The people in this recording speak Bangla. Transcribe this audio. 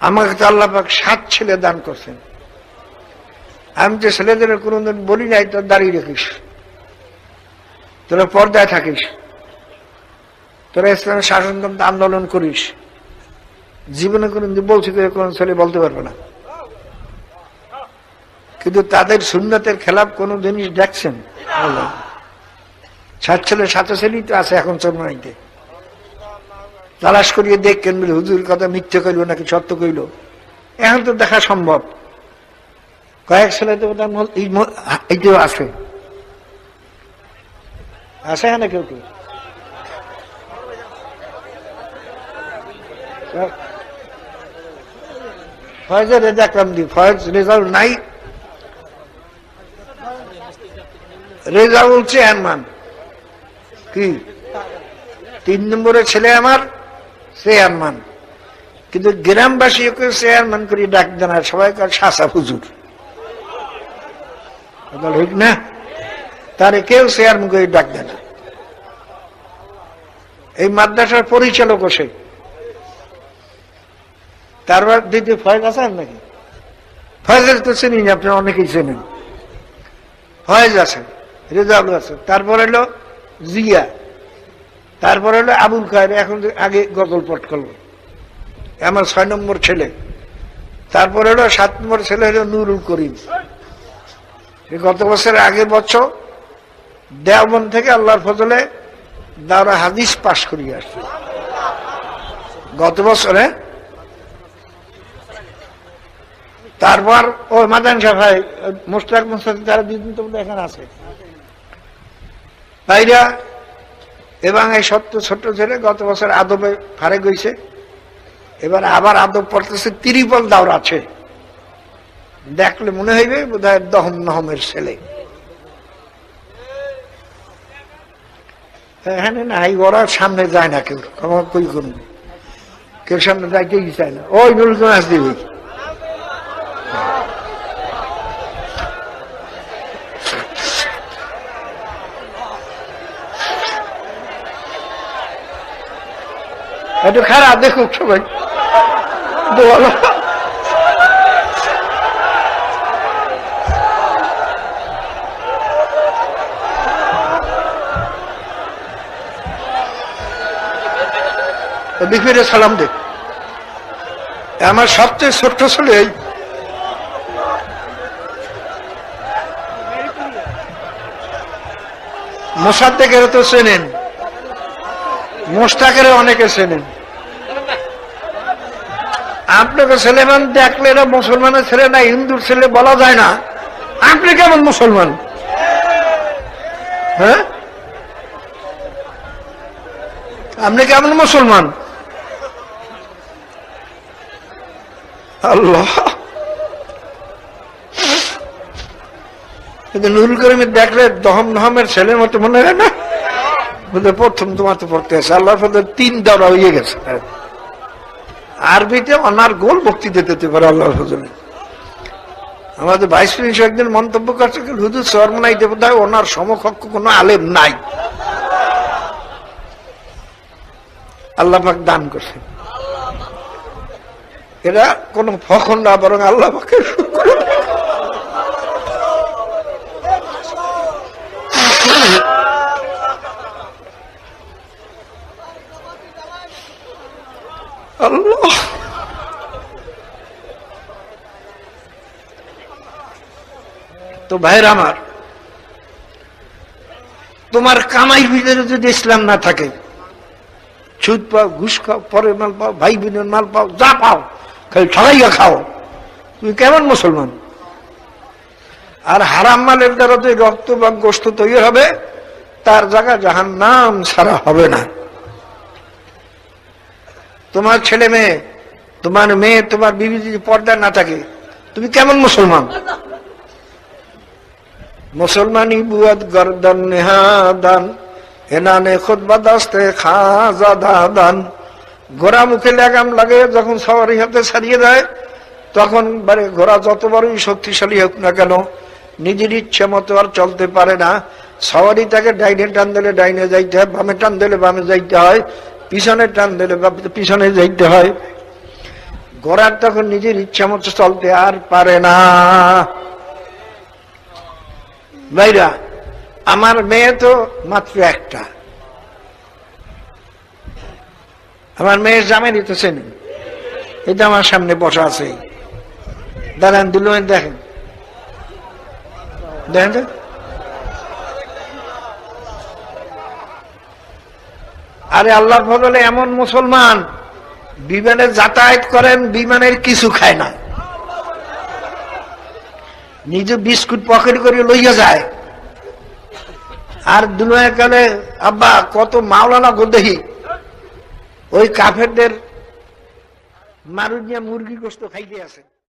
আমাকে তো আল্লাপাক সাত ছেলে দান করছেন। আমি তো ছেলেদের কোনোদিন বলি নাই, তোর দাঁড়িয়ে রেখিস তোরা পর্দায় থাকিস। তোরা ইসলামের শাসনতন্ত্র আন্দোলন করিস। জীবনে কোনোদিন বলছি তো কোন ছেলে বলতে পারবে না। কিন্তু তাদের সুন্নতের খেলাফ কোন জিনিস দেখছেন? সাত ছেলে, সাত ছেলেই তো আছে এখন চন্মাইতে তালাশ করিয়ে দেখছেন বলে হুজুর কথা মিথ্যে কইল নাকি সত্য কইল? এখন তো দেখা সম্ভব। কয়েক ছেলে তো এইটাও আছে। আছে হ্যাঁ না কেউ কেউ? ফয়েজের রেজা কম দি ফয়েজ রেজাল্ট নাই। রেজাউল চেয়ারম্যান। কি? তিন নম্বরে ছেলে আমার। চেয়ারম্যান। কিন্তু গ্রামবাসী ওকে চেয়ারম্যান করে ডাক দেন আর সবাই শাসা হুজুর। ঠিক না? তারে কেউ চেয়ারম্যান করে ডাক দেন। এই মাদ্রাসার পরিচালক সে। তারপর দিদি ফয়েজ আছেন নাকি? ফয়েজের তো চিনি আপনি অনেকেই চেনেন। ফয়েজ আছেন, রেজাউল আছে তারপর হলো জিয়া। তারপর হলো আবুল খায়ের এখন আগে গজল পট করল। আমার ছয় নম্বর ছেলে। তারপর হলো সাত নম্বর ছেলে হলো নুরুল করিম। গত বছরের আগের বছর দেওবন থেকে আল্লাহর ফজলে দাওরা হাদিস পাশ করিয়ে আসছে। গত বছরে। তারপর ও মাদান সাফাই মোস্তাক মোস্তাক তারা দুদিন তো এখানে আছে। তাইরা এবং এই সত্য ছোট্ট ছেলে গত বছর আদবে ফারে গইছে এবার আবার আদব পড়তেছে, তিরিপল দাওর আছে। দেখলে মনে হইবে বোধ হয় দহম নহমের ছেলে। হ্যাঁ না ওরা সামনে যায় না কেউ। কই কেউ সামনে যাইতেই চায় না। ওই নুরুল দিবি। একটু খারাপ দেখুক সবাই। বলো বিপিরে সালাম দে। আমার সবচেয়ে ছোট্ট ছেলে এই। মোসাদ্দেকের তো চেনেন। মোস্তাকের অনেকে চেনেন। আপনাকে ছেলেমান দেখলে এরা মুসলমানের ছেলে না, হিন্দুর ছেলে বলা যায় না। আপনি কেমন মুসলমান? হ্যাঁ? আপনি কেমন মুসলমান? আল্লাহ। কিন্তু নুরুল করিমের দেখলে দহম নহমের ছেলের মতো মনে হয় না? প্রথম তোমার তো পড়তে আছে আল্লাহর তিন দরা হয়ে গেছে। আরবিতে অনার গোল বক্তৃতা দিতে পারে আল্লাহর ফজলে। আমাদের ভাইস প্রিন্স একদিন মন্তব্য করছে হুজুর সরমনাই দেবতায় ওনার সমকক্ষ কোনো আলেম নাই। আল্লাহ পাক দান করছে। এরা কোন ফখন না, বরং আল্লাহ আল্লাহ। তো ভাইরা আমার, তোমার কামাইয়ের ভিতরে যদি ইসলাম না থাকে, সুদ পাও, ঘুষ খাও, পরের মাল পাও, ভাই বোনের মাল পাও, যা পাও, খালি ঠগাইয়া খাও। তুমি কেমন মুসলমান? আর হারাম মালের দ্বারা যে রক্ত বা গোস্ত তৈরি হবে, তার জায়গা জাহান নাম ছাড়া হবে না। তোমার ছেলে মেয়ে, তোমার মেয়ে, তোমার বিবি যদি পর্দা না থাকে, তুমি কেমন মুসলমান? মুসলমানি বুয়াদ গর্দন, নেহাদান এনানে খুদবা দাস্তে খাজা দাদান। ঘোড়া মুখে লাগাম লাগে, যখন সবারই হাতে ছাড়িয়ে দেয়, তখন ঘোড়া যত বড়ই শক্তিশালী হোক না কেন, নিজের ইচ্ছে মতো আর চলতে পারে না। সবারই তাকে ডাইনে টান দিলে ডাইনে যাইতে হয়, বামে টান দিলে বামে যাইতে হয়। পিছনে টান দিলে পিছনে যাইতে হয়। ঘোড়ার তখন নিজের ইচ্ছা মতো চলতে আর পারে না। ভাইরা, আমার মেয়ে তো মাত্র একটা। আমার মেয়ের জামাই দিতেছেন এটা আমার সামনে বসা আছে। দাঁড়ান দিল দেখেন। দেখেন তো? আরে আল্লাহর ফজলে এমন মুসলমান, বিমানে যাতায়াত করেন, বিমানের কিছু খায় না। নিজে বিস্কুট পকেট করে লইয়া যায়। আর কালে আব্বা, কত মাওলানা গোদেহি ওই কাফেরদের মারুনিয়া মুরগি গোস্ত খাইতে আছে